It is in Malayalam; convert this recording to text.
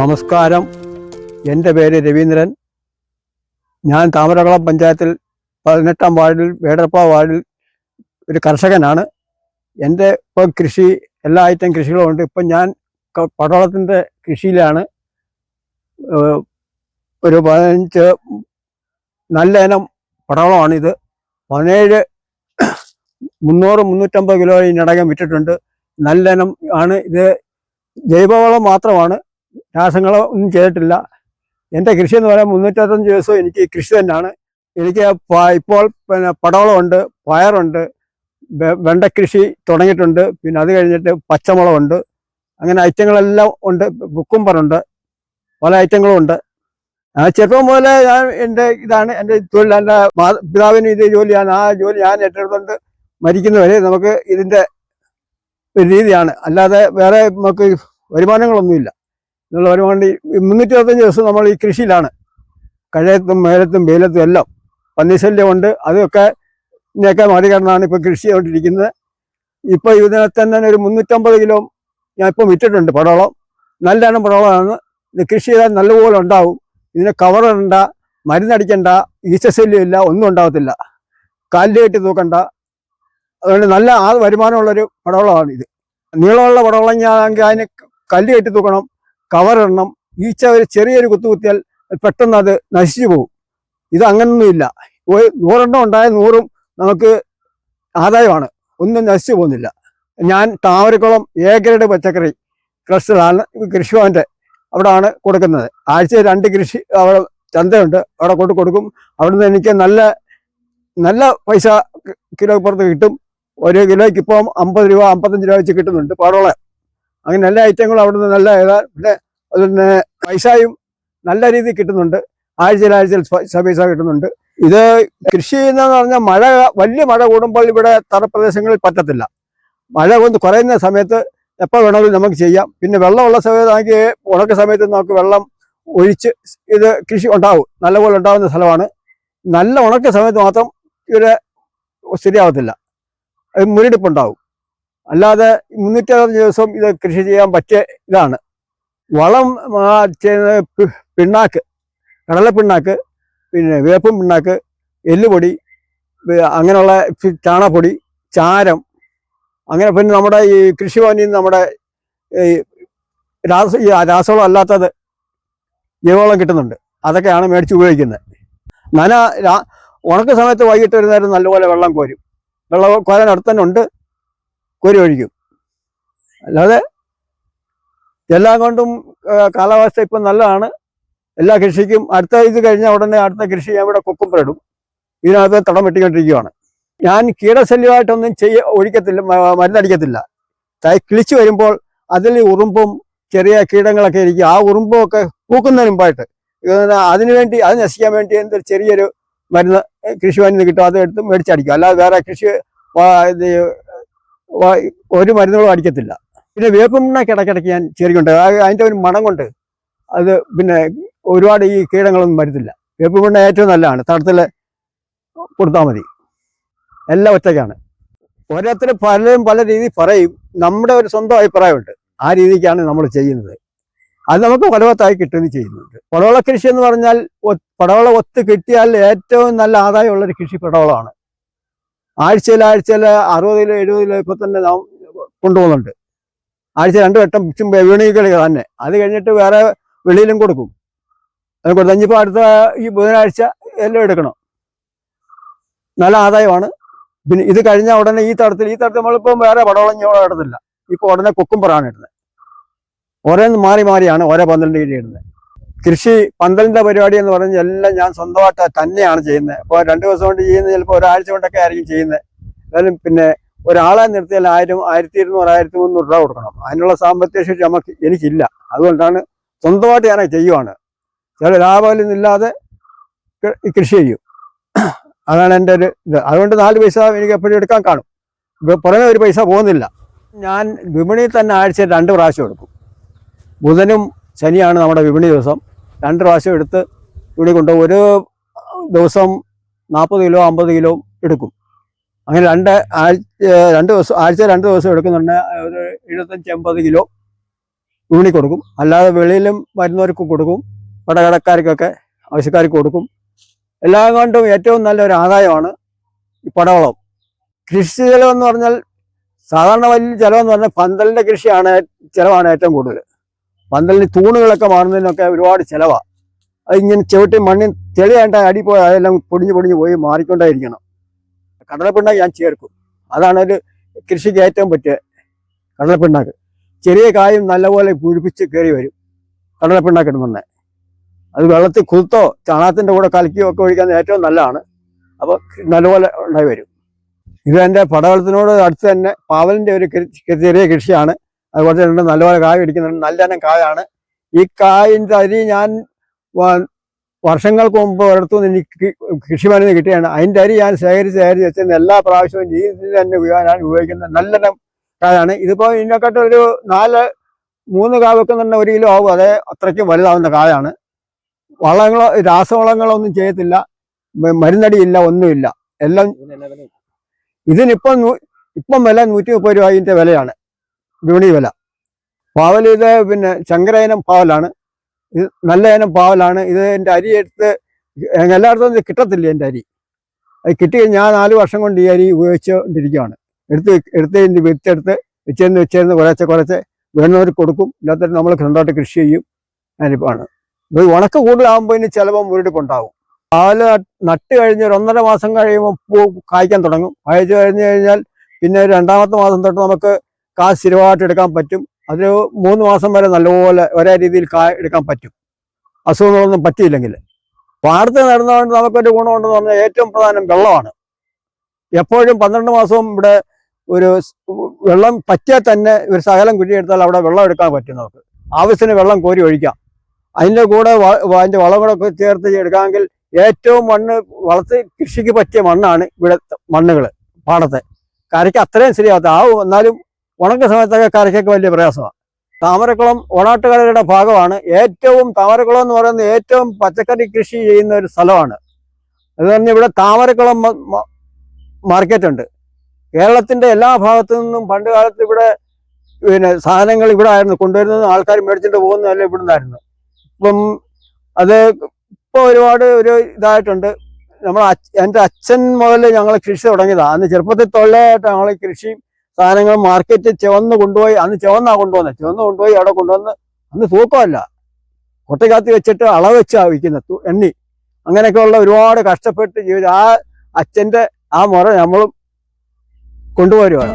നമസ്കാരം. എന്റെ പേര് രവീന്ദ്രൻ. ഞാൻ താമരകുളം പഞ്ചായത്തിൽ പതിനെട്ടാം വാർഡിൽ വേടർപ്പ വാർഡിൽ ഒരു കർഷകനാണ്. എന്റെ ഇപ്പോൾ കൃഷി എല്ലാ ഐറ്റം കൃഷികളും ഉണ്ട്. ഇപ്പം ഞാൻ പടവളത്തിന്റെ കൃഷിയിലാണ്. ഒരു പതിനഞ്ച് നല്ല ഇനം പടവളമാണിത്. പതിനേഴ് മുന്നൂറ് മുന്നൂറ്റമ്പത് കിലോ ഇതിനടക്കം വിറ്റിട്ടുണ്ട്. നല്ല ഇനം ആണ്. ഇത് ജൈവവളം മാത്രമാണ്. രാസങ്ങളോ ഒന്നും ചെയ്തിട്ടില്ല. എന്റെ കൃഷി എന്ന് പറയാൻ മുന്നൂറ്ററുപത്തഞ്ച് ദിവസവും എനിക്ക് കൃഷി തന്നെയാണ്. എനിക്ക് ഇപ്പോൾ പിന്നെ പടവളമുണ്ട് പയറുണ്ട് വെണ്ടക്കൃഷി തുടങ്ങിയിട്ടുണ്ട്. പിന്നെ അത് കഴിഞ്ഞിട്ട് പച്ചമുളകുണ്ട്. അങ്ങനെ ഐറ്റങ്ങളെല്ലാം ഉണ്ട്. കുക്കുംബറുണ്ട്. പല ഐറ്റങ്ങളും ഉണ്ട് ആ ചെറുപ്പം മുതലേ ഞാൻ എന്റെ ഇതാണ്. എന്റെ തൊഴിൽ എന്റെ പിതാവിന് ഇത് ജോലിയാണ്. ആ ജോലി ഞാൻ ഏറ്റെടുത്തുകൊണ്ട് മരിക്കുന്നവരെ നമുക്ക് ഇതിന്റെ ഒരു രീതിയാണ്. അല്ലാതെ വേറെ നമുക്ക് വരുമാനങ്ങളൊന്നുമില്ല. എന്നുള്ള വരുമാനം ഈ മുന്നൂറ്റി അറുപത്തഞ്ച് ദിവസം നമ്മൾ ഈ കൃഷിയിലാണ്. കഴയത്തും മേലത്തും വെയിലത്തും എല്ലാം പന്നിശല്യമുണ്ട് അതൊക്കെ ഇതിനെയൊക്കെ മറികടന്നാണ് ഇപ്പോൾ കൃഷി ചെയ്തുകൊണ്ടിരിക്കുന്നത്. ഇപ്പോൾ ഇതിനെ തന്നെ ഒരു മുന്നൂറ്റമ്പത് കിലോ ഞാൻ ഇപ്പം വിറ്റിട്ടുണ്ട് പടവളം. നല്ല ഇനം പടവളമാണ്. ഇത് കൃഷി ചെയ്താൽ നല്ലപോലെ ഉണ്ടാവും. ഇതിനെ കവറിടണ്ട മരുന്നടിക്കണ്ട ഈച്ചശല്യം ഇല്ല ഒന്നും ഉണ്ടാകത്തില്ല കാലിൽ കെട്ടി തൂക്കണ്ട. അതുകൊണ്ട് നല്ല ആ വരുമാനമുള്ളൊരു പടവളമാണ് ഇത് നീളമുള്ള പടവളം ഞാൻ അതിന് കല്ല് കെട്ടി തൂക്കണം. കവറിടണം. ഈച്ച ഒരു ചെറിയൊരു കുത്തുകുത്തിയാൽ പെട്ടെന്ന് അത് നശിച്ചു പോകും. ഇത് അങ്ങനൊന്നുമില്ല. നൂറെണ്ണം ഉണ്ടായ നൂറും നമുക്ക് ആദായമാണ്. ഒന്നും നശിച്ചു പോകുന്നില്ല. ഞാൻ താമരക്കുളം ഗ്രേഡ് പച്ചക്കറി ക്ലസ്റ്ററാണ് കൃഷിഭവന്റെ അവിടെയാണ് കൊടുക്കുന്നത്. ആഴ്ച രണ്ട് കൃഷി അവിടെ ചന്തയുണ്ട്. അവിടെ കൊണ്ട് കൊടുക്കും. അവിടുന്ന് എനിക്ക് നല്ല നല്ല പൈസ കിലോ പുറത്ത് കിട്ടും. ഒരു കിലോയ്ക്ക് ഇപ്പം അമ്പത് രൂപ അമ്പത്തഞ്ച് രൂപ വെച്ച് കിട്ടുന്നുണ്ട്. പാടോളെ അങ്ങനെ എല്ലാ ഐറ്റങ്ങളും അവിടുന്ന് നല്ല പിന്നെ പിന്നെ പൈസയും നല്ല രീതിയിൽ കിട്ടുന്നുണ്ട്. ആഴ്ചയിൽ ആഴ്ചയിൽ പൈസ കിട്ടുന്നുണ്ട്. ഇത് കൃഷി ചെയ്യുന്നതെന്ന് പറഞ്ഞാൽ മഴ വലിയ മഴ കൂടുമ്പോൾ ഇവിടെ തറപ്രദേശങ്ങളിൽ പറ്റത്തില്ല. മഴ കൊണ്ട് കുറയുന്ന സമയത്ത് എപ്പോൾ വേണമെങ്കിലും നമുക്ക് ചെയ്യാം. പിന്നെ വെള്ളമുള്ള സമയത്താണെങ്കിൽ ഉണക്ക സമയത്ത് നമുക്ക് വെള്ളം ഒഴിച്ച് ഇത് കൃഷി ഉണ്ടാവും. നല്ലപോലെ ഉണ്ടാകുന്ന സ്ഥലമാണ്. നല്ല ഉണക്ക സമയത്ത് മാത്രം ഇവിടെ ശരിയാവത്തില്ല മുരടിപ്പുണ്ടാവും. അല്ലാതെ മുന്നൂറ്റി അറുപത് ദിവസവും ഇത് കൃഷി ചെയ്യാൻ പറ്റിയ ഇതാണ്. വളം ആ, പിണ്ണാക്ക് കടല പിണ്ണാക്ക് പിന്നെ വേപ്പും പിണ്ണാക്ക് എല്ലുപൊടി അങ്ങനെയുള്ള ചാണപ്പൊടി ചാരം അങ്ങനെ പിന്നെ നമ്മുടെ ഈ കൃഷിഭവനിൽ നിന്ന് നമ്മുടെ രാസ രാസവളം അല്ലാത്തത് ജൈവവളം കിട്ടുന്നുണ്ട്. അതൊക്കെയാണ് മേടിച്ച് ഉപയോഗിക്കുന്നത്. നന ഉണക്ക സമയത്ത് വൈകിട്ട് ഒരു നേരം നല്ലപോലെ വെള്ളം കോരും. വെള്ളം കോരാൻ അടുത്തന്നെ ഉണ്ട്. കോരി ഒഴിക്കും അല്ലാതെ എല്ലാം കൊണ്ടും കാലാവസ്ഥ ഇപ്പം നല്ലതാണ്. എല്ലാ കൃഷിക്കും അടുത്ത ഇത് കഴിഞ്ഞ ഉടനെ അടുത്ത കൃഷി ഞാൻ ഇവിടെ കൊക്കുമ്പറിടും ഇതിനകത്ത് തടം വെട്ടിക്കൊണ്ടിരിക്കുകയാണ് ഞാൻ കീടശല്യമായിട്ടൊന്നും ചെയ്യ ഒഴിക്കത്തില്ല മരുന്നടിക്കത്തില്ല. തൈ കിളിച്ചു വരുമ്പോൾ അതിൽ ഉറുമ്പും ചെറിയ കീടങ്ങളൊക്കെ ഇരിക്കും. ആ ഉറുമ്പുമൊക്കെ പൂക്കുന്നതിന് മുമ്പായിട്ട് അതിനുവേണ്ടി അതിനു വേണ്ടി അത് നശിക്കാൻ വേണ്ടി എന്തൊരു ചെറിയൊരു മരുന്ന് കൃഷി മരുന്ന് കിട്ടും. അത് എടുത്ത് മേടിച്ചടിക്കും. അല്ലാതെ വേറെ കൃഷി ഒരു മരുന്നുകളും അടിക്കത്തില്ല. പിന്നെ വേപ്പിണ്ണൊക്കെ ഇടയ്ക്കിടയ്ക്ക് ഞാൻ ചെറിയുണ്ട് അതിന്റെ ഒരു മണം കൊണ്ട് അത് പിന്നെ ഒരുപാട് ഈ കീടങ്ങളൊന്നും വരുത്തില്ല. വേപ്പുമുണ്ണ ഏറ്റവും നല്ലതാണ്. തടത്തിൽ കൊടുത്താൽ മതി. എല്ലാം ഒറ്റയ്ക്കാണ്. ഓരോരുത്തർ പലരും പല രീതിയിൽ പറയും. നമ്മുടെ ഒരു സ്വന്തം അഭിപ്രായമുണ്ട്. ആ രീതിക്കാണ് നമ്മൾ ചെയ്യുന്നത്. അത് നമുക്ക് ഫലവത്തായി കിട്ടുന്ന ചെയ്യുന്നുണ്ട്. പടവള കൃഷി എന്ന് പറഞ്ഞാൽ പടവള ഒത്ത് കിട്ടിയാൽ ഏറ്റവും നല്ല ആദായമുള്ളൊരു കൃഷി പടവളമാണ്. ആഴ്ചയിൽ ആഴ്ചയിൽ അറുപത് കിലോ എഴുപത് കിലോ ഇപ്പൊ തന്നെ കൊണ്ടുപോകുന്നുണ്ട്. ആഴ്ച രണ്ട് വട്ടം ചും വിപണികൾ തന്നെ. അത് കഴിഞ്ഞിട്ട് വേറെ വെളിയിലും കൊടുക്കും. അത് കൊടുത്ത് ഇനിയിപ്പോൾ അടുത്ത ഈ ബുധനാഴ്ച എല്ലാം എടുക്കണം. നല്ല ആദായമാണ്. പിന്നെ ഇത് കഴിഞ്ഞാൽ ഉടനെ ഈ തടത്തിൽ ഈ തടത്തിൽ നമ്മളിപ്പം വേറെ പടവളഞ്ഞോളം ഇടുന്നില്ല. ഇപ്പോൾ ഉടനെ കുക്കുംബറാണ് ഇടുന്നത്. ഓരോന്ന് മാറി മാറിയാണ് ഓരോ പന്ത്രണ്ട് കീഴിൽ ഇടുന്നത്. കൃഷി പന്തലിന്റെ പരിപാടി എന്ന് പറഞ്ഞാൽ എല്ലാം ഞാൻ സ്വന്തമായിട്ട് തന്നെയാണ് ചെയ്യുന്നത്. അപ്പോൾ രണ്ട് ദിവസം കൊണ്ട് ചെയ്യുന്നത് ചിലപ്പോൾ ഒരാഴ്ച കൊണ്ടൊക്കെ ആയിരിക്കും ചെയ്യുന്നത്. എന്നാലും പിന്നെ ഒരാളെ നിർത്തിയാൽ ആയിരം ആയിരത്തി ഇരുന്നൂറ് ആയിരത്തി മുന്നൂറ് രൂപ കൊടുക്കണം. അതിനുള്ള സാമ്പത്തിക ശേഷി നമുക്ക് എനിക്കില്ല. അതുകൊണ്ടാണ് സ്വന്തമായിട്ട് ഞാൻ ചെയ്യുവാണ്. ചില ലാഭമൊന്നും ഇല്ലാതെ കൃഷി ചെയ്യും. അതാണ് എന്റെ ഒരു ഇത്. അതുകൊണ്ട് നാല് പൈസ എനിക്ക് എപ്പോഴും എടുക്കാൻ കാണും. പുറമെ ഒരു പൈസ പോകുന്നില്ല. ഞാൻ വിപണിയിൽ തന്നെ ആഴ്ച രണ്ട് പ്രാവശ്യം എടുക്കും. ബുധനും ശനിയാണ് നമ്മുടെ വിപണി ദിവസം. രണ്ട് പ്രാവശ്യം എടുത്ത് ഇവിടെ കൊണ്ടുപോകും ഒരു ദിവസം നാൽപ്പത് കിലോ അമ്പത് കിലോ എടുക്കും. അങ്ങനെ രണ്ട് ആഴ്ച രണ്ട് ദിവസം ആഴ്ച രണ്ട് ദിവസം എടുക്കുന്നുണ്ട്. ഒരു എഴുപത്തഞ്ച് എൺപത് കിലോ യൂണി കൊടുക്കും. അല്ലാതെ വെളിയിലും വരുന്നവർക്ക് കൊടുക്കും. പടകടക്കാർക്കൊക്കെ ആവശ്യക്കാർക്ക് കൊടുക്കും. എല്ലാം കൊണ്ടും ഏറ്റവും നല്ലൊരു ആദായമാണ് ഈ പടവളം. കൃഷി ചെലവെന്ന് പറഞ്ഞാൽ സാധാരണ വലിയ ചിലവെന്ന് പറഞ്ഞാൽ പന്തലിന്റെ കൃഷിയാണ് ചിലവാണ് ഏറ്റവും കൂടുതൽ. പന്തലിന് തൂണുകളൊക്കെ മാറുന്നതിനൊക്കെ ഒരുപാട് ചിലവാണ് അത് ഇങ്ങനെ ചവിട്ടി മണ്ണിൽ ചെളിയായിട്ട് അടി പോയി അതെല്ലാം പൊടിഞ്ഞ് പൊടിഞ്ഞ് പോയി മാറിക്കൊണ്ടേയിരിക്കണം. കടലപ്പിണ്ണാക്ക് ഞാൻ ചേർക്കും. അതാണ് ഒരു കൃഷിക്ക് ഏറ്റവും പറ്റിയ കടലപ്പിണ്ണാക്ക്. ചെറിയ കായും നല്ലപോലെ പുഴിപ്പിച്ച് കയറി വരും കടലപ്പിണ്ണാക്ക് ഇടുന്നുണ്ടെ അത് വെള്ളത്തിൽ കുത്തോ ചാണകത്തിന്റെ കൂടെ കലക്കിയോ ഒക്കെ ഒഴിക്കാൻ ഏറ്റവും നല്ലതാണ്. അപ്പോൾ നല്ലപോലെ ഉണ്ടായി വരും. ഇത് എന്റെ പടവലത്തിനോട് അടുത്ത് തന്നെ പാവലിന്റെ ഒരു ചെറിയ കൃഷിയാണ്. അതുപോലെ തന്നെ നല്ലപോലെ കായ പിടിക്കുന്നുണ്ട്. നല്ല ഇനം കായാണ്. ഈ കായിന്റെ അരി ഞാൻ വർഷങ്ങൾക്ക് മുമ്പ് ഒരിടത്തുനിന്ന് എനിക്ക് കൃഷിമരുന്ന് കിട്ടിയാണ്. അതിന്റെ അരി ഞാൻ ശേഖരിച്ച് ശേഖരിച്ച് വെച്ചിരുന്ന എല്ലാ പ്രാവശ്യവും രീതിയിൽ തന്നെ ഞാൻ ഉപയോഗിക്കുന്ന നല്ലൊരു കായാണ്. ഇതിപ്പോൾ ഇതിനെക്കാട്ടും ഒരു നാല് മൂന്ന് കായ വെക്കുന്നുണ്ട് ഒരു കിലോ ആവും. അതേ അത്രയ്ക്കും വലുതാവുന്ന കായാണ്. വളങ്ങളോ രാസവളങ്ങളോ ഒന്നും ചെയ്യത്തില്ല മരുന്നടിയില്ല ഒന്നുമില്ല. എല്ലാം ഇതിനിപ്പം ഇപ്പം വില നൂറ്റി മുപ്പത് രൂപ അതിന്റെ വിലയാണ്. വിപണി വില പാവൽ ഇത് പിന്നെ ശങ്കര ഇനം പാവലാണ്. ഇത് നല്ല ഇനം പാവലാണ്. ഇത് എന്റെ അരി എടുത്ത് എല്ലായിടത്തും കിട്ടത്തില്ല എന്റെ അരി. അത് കിട്ടി ഞാൻ നാല് വർഷം കൊണ്ട് ഈ അരി ഉപയോഗിച്ചുകൊണ്ടിരിക്കുകയാണ്. എടുത്ത് എടുത്ത് ഇതിന്റെ വിത്തെടുത്ത് വെച്ചേർന്ന് വെച്ചേർന്ന് കുറേശ്ശെ കുറച്ച് വേണ്ടവർക്ക് കൊടുക്കും. ഇല്ലാത്തവർ നമ്മൾ സ്വന്തമായിട്ട് കൃഷി ചെയ്യും. അതിനിപ്പാണ്. ഇത് ഉണക്ക് കൂടുതലാകുമ്പോൾ ഇനി ചിലപ്പോൾ മുരടിപ്പുണ്ടാവും പാൽ നട്ട് കഴിഞ്ഞ് ഒരു ഒന്നര മാസം കഴിയുമ്പോൾ പൂ കായ്ക്കാൻ തുടങ്ങും. കായ്ച്ചു കഴിഞ്ഞ് കഴിഞ്ഞാൽ പിന്നെ രണ്ടാമത്തെ മാസം തൊട്ട് നമുക്ക് കാ സ്ഥിരമായിട്ട് എടുക്കാൻ പറ്റും. അതിന് മൂന്ന് മാസം വരെ നല്ലപോലെ ഒരേ രീതിയിൽ കാ എടുക്കാൻ പറ്റും. അസുഖങ്ങളൊന്നും പറ്റിയില്ലെങ്കിൽ. പാടത്ത് നടന്നുകൊണ്ട് നമുക്കൊരു ഗുണമുണ്ടെന്ന് പറഞ്ഞാൽ ഏറ്റവും പ്രധാനം വെള്ളമാണ്. എപ്പോഴും പന്ത്രണ്ട് മാസവും ഇവിടെ ഒരു വെള്ളം പറ്റിയാൽ തന്നെ ഒരു സകലം കുഴിയെടുത്താൽ അവിടെ വെള്ളം എടുക്കാൻ പറ്റും നമുക്ക്. ആവശ്യത്തിന് വെള്ളം കോരി ഒഴിക്കാം. അതിന്റെ കൂടെ അതിന്റെ വളം ചേർത്ത് എടുക്കാമെങ്കിൽ ഏറ്റവും മണ്ണ് വളർത്തി കൃഷിക്ക് പറ്റിയ മണ്ണാണ് ഇവിടെ മണ്ണുകൾ പാടത്തെ. കരയ്ക്ക് അത്രയും ശരിയാകത്ത ആ എന്നാലും ഉണക്ക സമയത്തൊക്കെ കരയ്ക്കൊക്കെ വലിയ പ്രയാസമാണ്. താമരക്കുളം ഓണാട്ടുകരയുടെ ഭാഗമാണ്. ഏറ്റവും താമരക്കുളം എന്ന് പറയുന്നത് ഏറ്റവും പച്ചക്കറി കൃഷി ചെയ്യുന്ന ഒരു സ്ഥലമാണ്. അത് പറഞ്ഞ് ഇവിടെ താമരക്കുളം മാർക്കറ്റുണ്ട് കേരളത്തിന്റെ എല്ലാ ഭാഗത്തു നിന്നും പണ്ട് കാലത്ത് ഇവിടെ പിന്നെ സാധനങ്ങൾ ഇവിടെ ആയിരുന്നു. കൊണ്ടുവരുന്നത് ആൾക്കാർ മേടിച്ചിട്ട് പോകുന്നതല്ല ഇവിടെ നിന്നായിരുന്നു ഇപ്പം അത് ഇപ്പോൾ ഒരുപാട് ഒരു ഇതായിട്ടുണ്ട്. നമ്മൾ എന്റെ അച്ഛൻ മുതൽ ഞങ്ങൾ കൃഷി തുടങ്ങിയതാണ് അന്ന് ചെറുപ്പത്തിൽ തൊള്ളയായിട്ട് ഞങ്ങൾ കൃഷി സാധനങ്ങൾ മാർക്കറ്റ് ചുവന്ന് കൊണ്ടുപോയി അന്ന് ചുവന്നാ കൊണ്ടുവന്നത് ചുവന്ന് കൊണ്ടുപോയി അവിടെ കൊണ്ടുവന്ന് അന്ന് തൂക്കമല്ല. കൊട്ടയ്ക്കകത്ത് വെച്ചിട്ട് അളവ് വെച്ചാ വിൽക്കുന്നത് എണ്ണി. അങ്ങനെയൊക്കെയുള്ള ഒരുപാട് കഷ്ടപ്പെട്ട് ജീവിതം ആ അച്ഛന്റെ ആ മുറ നമ്മളും കൊണ്ടുപോരുവാണ്.